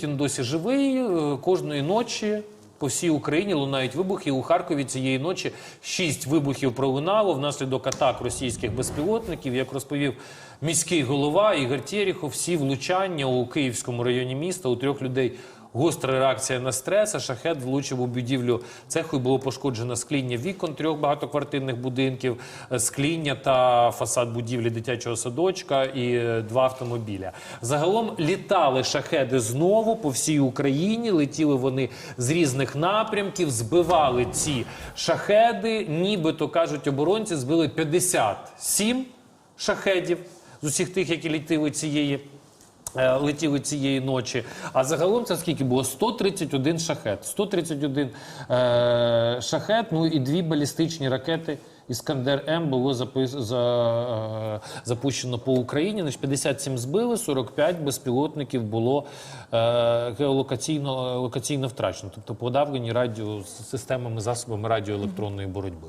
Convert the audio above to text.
Путін досі живий. Е, Кожної ночі по всій Україні лунають вибухи. У Харкові цієї ночі шість вибухів пролунало внаслідок атак російських безпілотників. Як розповів міський голова Ігор Терехов, всі влучання у Київському районі міста у трьох людей. Гостра реакція на стрес, а шахет влучив у будівлю цеху і було пошкоджено скління вікон трьох багатоквартирних будинків, е, скління та фасад будівлі дитячого садочка і е, два автомобіля. Загалом літали шахеди знову по всій Україні. Летіли вони з різних напрямків, збивали ці шахеди. Нібито кажуть оборонці, збили 57 шахедів з усіх тих, які літили цієї. Е, Летіли цієї ночі. А загалом це скільки було? 131 шахет. 131 е, шахет, ну і дві балістичні ракети. Іскандер М було запис, за, е, запущено по Україні. Значить, 57 збили, 45 безпілотників було е, геолокаційно локаційно втрачено, тобто подавлені радіо системами засобами радіоелектронної боротьби.